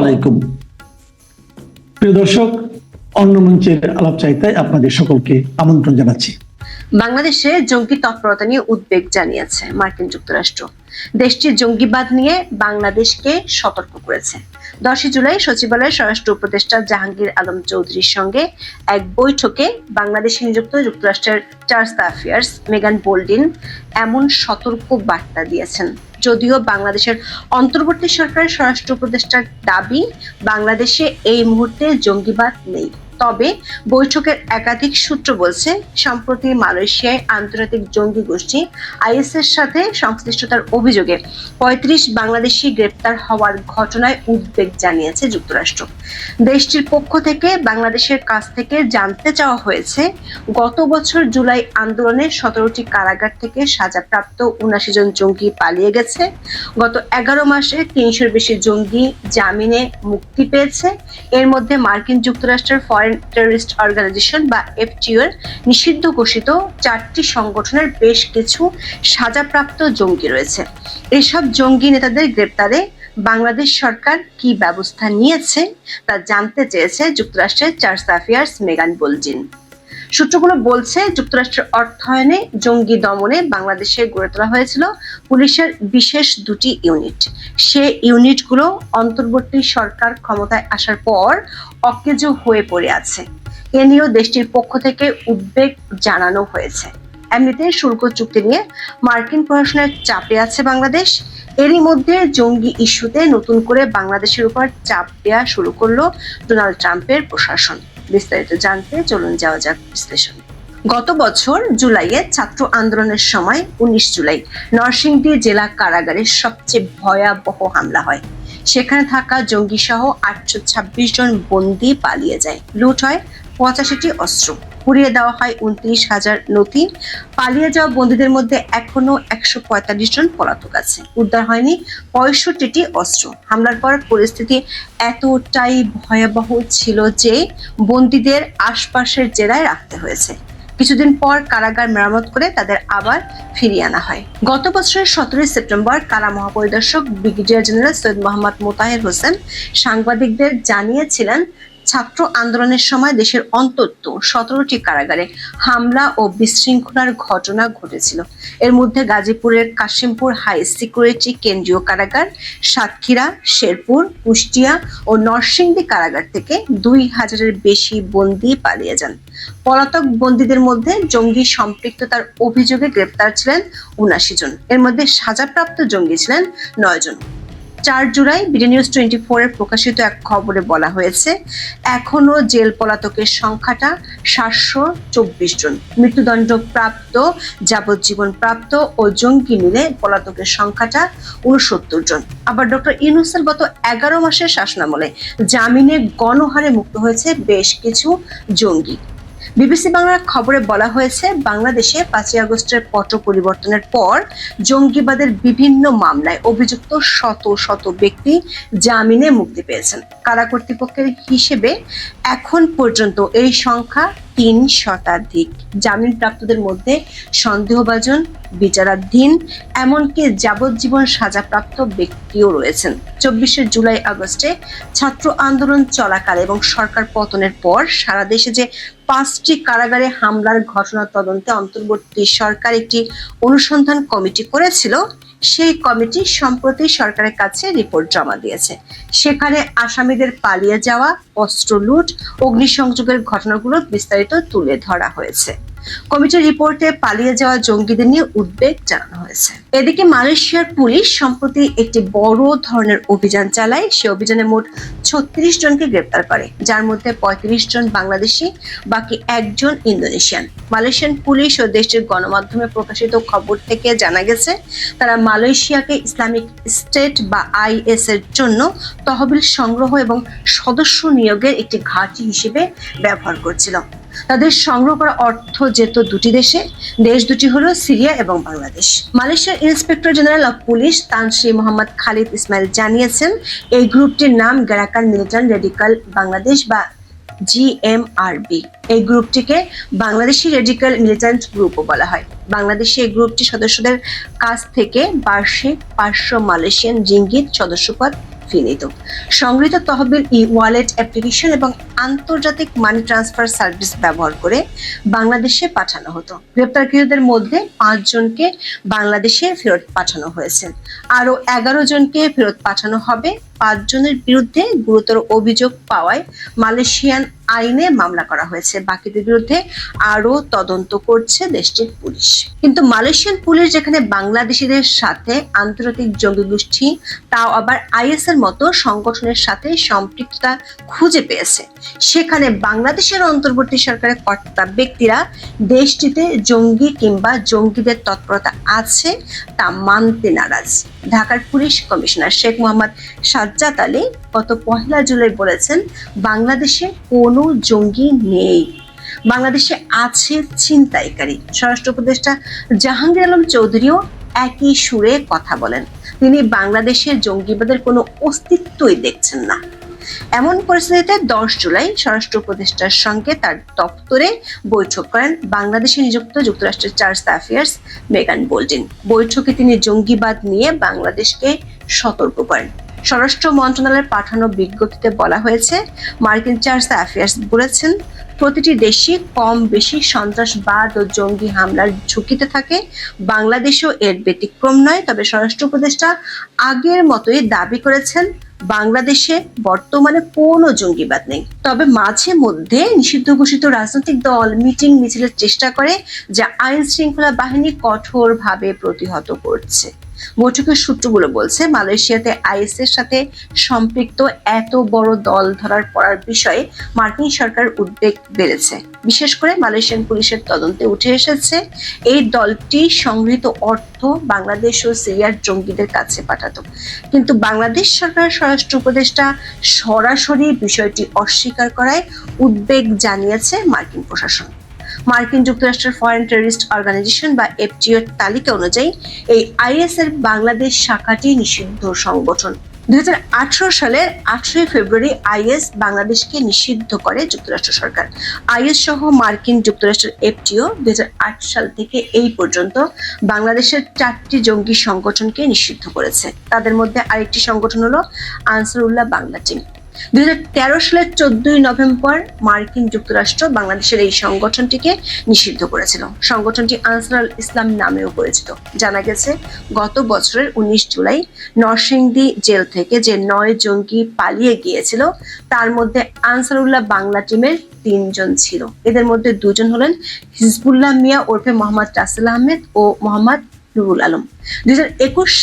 আলাইকুম। প্রিয় দর্শক আলাপ চাইতায় আপনাদের সকলকে আমন্ত্রণ জানাচ্ছি। বাংলাদেশে জঙ্গি তৎপরতা নিয়ে উদ্বেগ জানিয়েছে মার্কিন যুক্তরাষ্ট্র। দেশটির জঙ্গিবাদ নিয়ে বাংলাদেশকে সতর্ক করেছে। দশই জুলাই সচিবালয়ের স্বরাষ্ট্র উপদেষ্টা জাহাঙ্গীর আলম চৌধুরীর সঙ্গে এক বৈঠকে বাংলাদেশে নিযুক্ত যুক্তরাষ্ট্রের চার্জ অ্যাফেয়ার্স মেগান বোল্ডিন এমন সতর্ক বার্তা দিয়েছেন। যদিও বাংলাদেশের অন্তর্বর্তী সরকারের স্বরাষ্ট্র উপদেষ্টার দাবি বাংলাদেশে এই মুহূর্তে জঙ্গিবাদ নেই। তবে বৈঠকের একাধিক সূত্র বলছে, সম্প্রতি মালয়েশিয়ায় আন্তর্জাতিক জঙ্গি গোষ্ঠী আইএস এর সাথে সংশ্লিষ্টতার অভিযোগে পঁয়ত্রিশ বাংলাদেশি গ্রেপ্তার হওয়ার ঘটনায় উদ্বেগ জানিয়েছে যুক্তরাষ্ট্র। দেশটির পক্ষ থেকে বাংলাদেশের কাছ থেকে জানতে চাওয়া হয়েছে, গত বছর জুলাই আন্দোলনে সতেরোটি কারাগার থেকে সাজাপ্রাপ্ত উনাশি জন জঙ্গি পালিয়ে গেছে। গত এগারো মাসে তিনশোর বেশি জঙ্গি জামিনে মুক্তি পেয়েছে। এর মধ্যে মার্কিন যুক্তরাষ্ট্রের ফরেন টেররিস্ট অর্গানাইজেশন বা এফটিও এর নিষিদ্ধ ঘোষিত চারটি সংগঠনের বেশ কিছু সাজাপ্রাপ্ত জঙ্গি রয়েছে। এসব জঙ্গি নেতাদের গ্রেপ্তারে বাংলাদেশ সরকার কি ব্যবস্থা নিয়েছে তা জানতে চেয়েছে যুক্তরাষ্ট্রের চার্জ অ্যাফেয়ার্স মেগান বোলজিন। সূত্রগুলো বলছে, যুক্তরাষ্ট্রের অর্থায়নে জঙ্গি দমনে বাংলাদেশে গড়ে তোলা হয়েছিল পুলিশের বিশেষ দুটি ইউনিট। সে ইউনিটগুলো অন্তর্বর্তী সরকার ক্ষমতায় আসার পর অকেজো হয়ে পড়ে আছে। এ নিয়েও দেশটির পক্ষ থেকে উদ্বেগ জানানো হয়েছে। এমনিতে শুল্ক চুক্তি নিয়ে মার্কিন প্রশাসনের চাপে আছে বাংলাদেশ। এরই মধ্যে জঙ্গি ইস্যুতে নতুন করে বাংলাদেশের উপর চাপ দেওয়া শুরু করল ডোনাল্ড ট্রাম্পের প্রশাসন। বিস্তারিত জানতে চলুন যাওয়া যাক বিশ্লেষণ। গত বছর জুলাইয়ে ছাত্র আন্দোলনের সময় উনিশ জুলাই নরসিংদী জেলা কারাগারে সবচেয়ে ভয়াবহ হামলা হয়। সেখানে থাকা জঙ্গি সহ আটশো ছাব্বিশ জন বন্দি পালিয়ে যায়। লুট হয় পঁচাশিটি অস্ত্র। পুড়িয়ে দেওয়া হয় উনত্রিশ হাজার নথি। পালিয়ে যাওয়া বন্দীদের মধ্যে এখনও একশো পঁয়তাল্লিশ জন পলাতক আছে। উদ্ধার হয়নি পঁয়ষট্টিটি অস্ত্র। হামলার পর পরিস্থিতি এতটাই ভয়াবহ ছিল যে বন্দীদের আশপাশের জেলায় রাখতে হয়েছে। কিছুদিন পর কারাগার মেরামত করে তাদের আবার ফিরিয়ে আনা হয়। গত বছরের সতেরোই সেপ্টেম্বর কারা মহাপরিদর্শক ব্রিগেডিয়ার জেনারেল সৈয়দ মোহাম্মদ মোতাহের হোসেন সাংবাদিকদের জানিয়েছিলেন ছাত্র আন্দোলনের সময় দেশের অন্তত সতেরোটি কারাগারে হামলা ও বিশৃঙ্খলার ঘটনা ঘটেছিল। এর মধ্যে গাজীপুরের কাশিমপুর হাই সিকিউরিটি কেন্দ্রীয় কারাগার, সাতক্ষীরা, শেরপুর, কুষ্টিয়া ও নরসিংদী কারাগার থেকে দুই হাজারের বেশি বন্দি পালিয়ে যান। পলাতক বন্দীদের মধ্যে জঙ্গি সম্পৃক্ততার অভিযোগে গ্রেপ্তার ছিলেন উনাশি জন। এর মধ্যে সাজাপ্রাপ্ত জঙ্গি ছিলেন নয় জন। চার জুলাই বিডি নিউজ টোয়েন্টি ফোরে প্রকাশিত এক খবরে বলা হয়েছে, এখনও জেল পলাতকের সংখ্যাটা সাতশো চব্বিশ জন। মৃত্যুদণ্ড প্রাপ্ত যাবজ্জীবন প্রাপ্ত ও জঙ্গি মিলে পলাতকের সংখ্যাটা উনসত্তর জন। আবার ডক্টর ইউনুসের গত এগারো মাসের শাসনামলে জামিনে গণহারে মুক্ত হয়েছে বেশ কিছু জঙ্গি। বিবিসি বাংলার খবরে বলা হয়েছে, বাংলাদেশে পাঁচই আগস্টের পট পরিবর্তনের পর জঙ্গিবাদের বিভিন্ন মামলায় অভিযুক্ত শত শত ব্যক্তি জামিনে মুক্তি পেয়েছেন। কারা কর্তৃপক্ষের হিসেবে এখন পর্যন্ত এই সংখ্যা তিন শতাধিক। জামিনপ্রাপ্তদের মধ্যে সন্দেহভাজন, বিচারাধীন, এমনকি যাবজ্জীবন সাজাপ্রাপ্ত ব্যক্তিও রয়েছেন। চব্বিশে জুলাই আগস্টে ছাত্র আন্দোলন চলাকালে এবং সরকার পতনের পর সারা দেশে যে পাঁচটি কারাগারে হামলার ঘটনা তদন্তে অন্তর্বর্তী সরকার একটি অনুসন্ধান কমিটি করেছিল। সেই কমিটি সম্প্রতি সরকারের কাছে রিপোর্ট জমা দিয়েছে। সেখানে আসামিদের পালিয়ে যাওয়া, অস্ত্র লুট, অগ্নিসংযোগের ঘটনাগুলো বিস্তারিত তুলে ধরা হয়েছে। কমিটির রিপোর্টে পালিয়ে যাওয়া জঙ্গিদের নিয়ে উদ্বেগ জানানো হয়েছে। এদিকে মালয়েশিয়ার পুলিশ, সম্প্রতি একটি বড় ধরনের অভিযান চালায়, সে অভিযানে মোট ছত্রিশ জনকে গ্রেপ্তার করে, যার মধ্যে পঁয়ত্রিশ জন বাংলাদেশি, বাকি একজন ইন্দোনেশিয়ান। মালয়েশিয়ান পুলিশ ও দেশটির গণমাধ্যমে প্রকাশিত খবর থেকে জানা গেছে, তারা মালয়েশিয়াকে ইসলামিক স্টেট বা আইএস এর জন্য তহবিল সংগ্রহ এবং সদস্য নিয়োগের একটি ঘাঁটি হিসেবে ব্যবহার করছিল। তাদের সংগ্রহ করা অর্থ যেত দুটি দেশে। দেশ দুটি হলো সিরিয়া এবং বাংলাদেশ। মালয়েশিয়ার inspector general of police Tan Sri Mohammad Khalid Ismail জানিয়েছেন, এই গ্রুপটির নাম গ্যারাকান মিলিটান রেডিকাল বাংলাদেশ বা জিএমআরবি। এই গ্রুপটিকে বাংলাদেশি মিলিটেন্ট গ্রুপও বলা হয়। বাংলাদেশে এই গ্রুপটি সদস্যদের কাছ থেকে বার্ষিক পাঁচশো মালয়েশিয়ান জিঙ্গিত সদস্যপদ ফি নিত সংগৃহীত তহবিল ই ওয়ালেট অ্যাপ্লিকেশন এবং আন্তর্জাতিক মানি ট্রান্সফার সার্ভিস ব্যবহার করে বাংলাদেশে পাঠানো হতো। গ্রেপ্তারকৃতদের মধ্যে পাঁচজনকে বাংলাদেশে ফেরত পাঠানো হয়েছে। আরও এগারো জনকে ফেরত পাঠানো হবে। পাঁচজনের বিরুদ্ধে গুরুতর অভিযোগ পাওয়ায় মালয়েশিয়ান আইনে মামলা করা হয়েছে। বাকিদের বিরুদ্ধে আরও তদন্ত করছে দেশটির পুলিশ। কিন্তু মালয়েশিয়ান পুলিশ যেখানে বাংলাদেশিদের সাথে আন্তর্জাতিক জঙ্গি গোষ্ঠী, তাও আবার আইএস এর মতো সংগঠনের সাথে সম্পৃক্ততা খুঁজে পেয়েছে। সেখানে বাংলাদেশের অন্তর্বর্তী সরকারের কর্তা ব্যক্তিরা দেশটিতে জঙ্গি কিংবা জঙ্গিদের তৎপরতা আছে তা মানতে নারাজ। ঢাকার পুলিশ কমিশনার শেখ মোহাম্মদ সাজ্জাদ আলী গত পহেলা জুলাই বলেছেন, বাংলাদেশে কোনো জঙ্গি নেই। বাংলাদেশে আছে ছিনতাইকারী। স্বরাষ্ট্র উপদেষ্টা জাহাঙ্গীর আলম চৌধুরীও একই সুরে কথা বলেন। তিনি বাংলাদেশের জঙ্গিবাদের কোনো অস্তিত্বই দেখছেন না। এমন পরিস্থিতিতে দশ জুলাই স্বরাষ্ট্র উপদেষ্টার সঙ্গে তার দপ্তরে বৈঠক করেন বাংলাদেশে নিযুক্ত যুক্তরাষ্ট্রের চার্জ অ্যাফেয়ার্স মেগান বোল্ডিন বৈঠকে তিনি জঙ্গিবাদ নিয়ে বাংলাদেশকে সতর্ক করেন। স্বরাষ্ট্র মন্ত্রণালয়ের পাঠানো বিজ্ঞপ্তিতে বলা হয়েছে, মার্কিন চার্জ অ্যাফেয়ার্স বলেছেন, প্রতিটি দেশে কম বেশি সন্ত্রাসবাদ ও জঙ্গি হামলার ঝুঁকিতে থাকে। বাংলাদেশও এর ব্যতিক্রম নয়, তবে স্বরাষ্ট্র উপদেষ্টা আগের মতোই দাবি করেছেন, বাংলাদেশে বর্তমানে কোনো জঙ্গিবাদ নেই। তবে মাঝে মধ্যে নিষিদ্ধ ঘোষিত রাজনৈতিক দল মিটিং মিছিলের চেষ্টা করে, যা আইন শৃঙ্খলা বাহিনী কঠোরভাবে প্রতিহত করছে। বৈঠকের সূত্রগুলো বলছে, মালয়েশিয়াতে আইএস এর সাথে সম্পৃক্ত এত বড় দল ধরার পড়ার বিষয়ে মার্কিন সরকার উদ্বেগ বেড়েছে। বিশেষ করে মালয়েশিয়ান পুলিশের তদন্তে উঠে এসেছে, এই দলটি সংগৃহীত অর্থ বাংলাদেশ ও সিরিয়ার জঙ্গিদের কাছে পাঠাতো। কিন্তু বাংলাদেশ সরকার স্বরাষ্ট্র উপদেষ্টা সরাসরি বিষয়টি অস্বীকার করায় উদ্বেগ জানিয়েছে মার্কিন প্রশাসন। মার্কিন যুক্তরাষ্ট্রের ফরেন টেররিস্ট অর্গানাইজেশন বা এফটিওর তালিকা অনুযায়ী এই আইএস এর বাংলাদেশ শাখাটি নিষিদ্ধ সংগঠন। দুই সালের ফেব্রুয়ারি আইএস বাংলাদেশকে নিষিদ্ধ করে যুক্তরাষ্ট্র সরকার। আইএস সহ মার্কিন যুক্তরাষ্ট্রের এফটিও দুই হাজার আট সাল থেকে এই পর্যন্ত বাংলাদেশের চারটি জঙ্গি সংগঠনকে নিষিদ্ধ করেছে। তাদের মধ্যে আরেকটি সংগঠন হলো আনসারুল্লাহ বাংলা টিম। দুই সালের চোদ্দই নভেম্বর মার্কিন যুক্তরাষ্ট্র বাংলাদেশের এই সংগঠনটিকে নিষিদ্ধ করেছিল। সংগঠনটি আনসার ইসলাম নামেও পরিচিত। জানা গেছে, গত বছরের উনিশ জুলাই নরসিংদী জেল থেকে যে নয় জঙ্গি পালিয়ে গিয়েছিল, তার মধ্যে আনসারুল্লাহ বাংলা টিমের তিনজন ছিল। এদের মধ্যে দুজন হলেন হিজবুল্লাহ মিয়া ওরফে মোহাম্মদ রাসেল আহমেদ ও মোহাম্মদ নুরুল আলম। দুই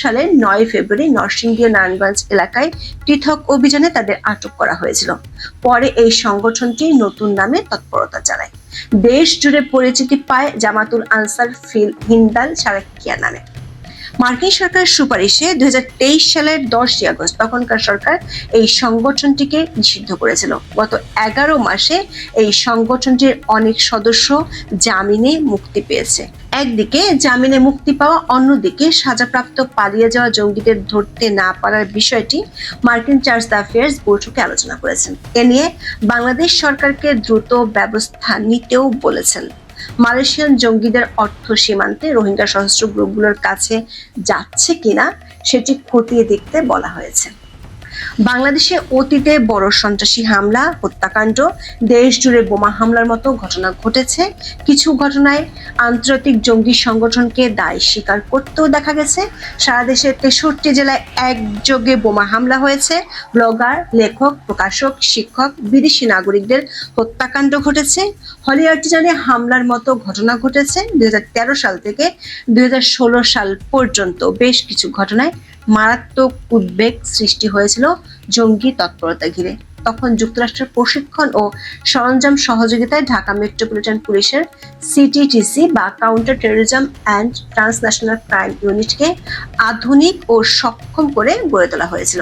সালে নয় ফেব্রুয়ারি নরসিংদী ও নারায়ণগঞ্জ এলাকায় পৃথক অভিযানে তাদের আটক করা হয়েছিল। পরে এই সংগঠনটি নতুন নামে তৎপরতা চালায় দেশ জুড়ে পরিচিতি পায় জামাতুল আনসার ফিল হিন্দাল সারাকিয়া নামে। মার্কিন সরকারের সুপারিশে দুই সালের দশই আগস্ট তখনকার সরকার এই সংগঠনটিকে নিষিদ্ধ করেছিল। গত এগারো মাসে এই সংগঠনটির অনেক সদস্য জামিনে মুক্তি পেয়েছে। একদিকে জামিনে মুক্তি পাওয়া, অন্যদিকে সাজাপ্রাপ্ত পালিয়ে যাওয়া জঙ্গিদের ধরতে না পারার বিষয়টি মার্কিন চার্জ অ্যাফেয়ার্স বৈঠকে আলোচনা করেছেন। এ নিয়ে বাংলাদেশ সরকারকে দ্রুত ব্যবস্থা নিতেও বলেছেন। মালয়েশিয়ান জঙ্গিদের অর্থ সীমান্তে রোহিঙ্গা সশস্ত্র গ্রুপগুলোর কাছে যাচ্ছে কিনা সেটি খতিয়ে দেখতে বলা হয়েছে। বাংলাদেশে অতীতে বড় সন্ত্রাসী হামলা, হত্যাকাণ্ড দেশ জুড়ে বোমা হামলার মতো ঘটনা ঘটেছে। কিছু ঘটনায় আন্তর্জাতিক জঙ্গি সংগঠনকে দায় স্বীকার করতেও দেখা গেছে। সারা দেশের তেষট্টি জেলায় একযোগে বোমা হামলা হয়েছে। ব্লগার, লেখক, প্রকাশক, শিক্ষক, বিদেশি নাগরিকদের হত্যাকাণ্ড ঘটেছে। হলি আর্টিজানে হামলার মতো ঘটনা ঘটেছে। দুই হাজার তেরো সাল থেকে দুই হাজার ষোলো সাল পর্যন্ত বেশ কিছু ঘটনায় মারাত্মক উদ্বেগ সৃষ্টি হয়েছিল জঙ্গি তৎপরতা ঘিরে। তখন যুক্তরাষ্ট্রের প্রশিক্ষণ ও সরঞ্জাম সহযোগিতায় ঢাকা মেট্রোপলিটন পুলিশের সিটিটিসি বা counter terrorism and transnational crime ইউনিটকে আধুনিক ও সক্ষম করে গড়ে তোলা হয়েছিল।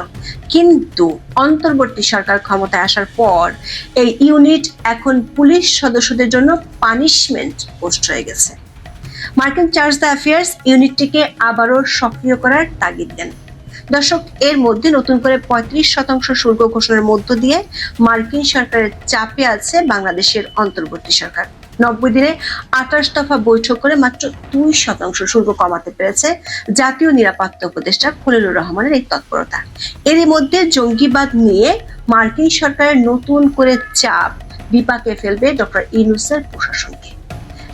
কিন্তু অন্তর্বর্তী সরকার ক্ষমতায় আসার পর এই ইউনিট এখন পুলিশ সদস্যদের জন্য পানিশমেন্ট পোস্ট হয়ে গেছে। মার্কিন চার্জ দ্য অ্যাফেয়ার্স ইউনিটটিকে আবারও সক্রিয় করার তাগিদ দেন। দর্শক, এর মধ্যে নতুন করে পঁয়ত্রিশ শতাংশ শুল্ক ঘোষণার মধ্য দিয়ে মার্কিন সরকারের চাপে আছে বাংলাদেশের অন্তর্বর্তী সরকার। নব্বই দিনে আঠাশ দফা বৈঠক করে মাত্র দুই শতাংশ শুল্ক কমাতে পেরেছে জাতীয় নিরাপত্তা উপদেষ্টা খলিলুর রহমানের এই তৎপরতা। এরই মধ্যে জঙ্গিবাদ নিয়ে মার্কিন সরকারের নতুন করে চাপ বিপাকে ফেলবে ডক্টর ইনুসের প্রশাসনকে।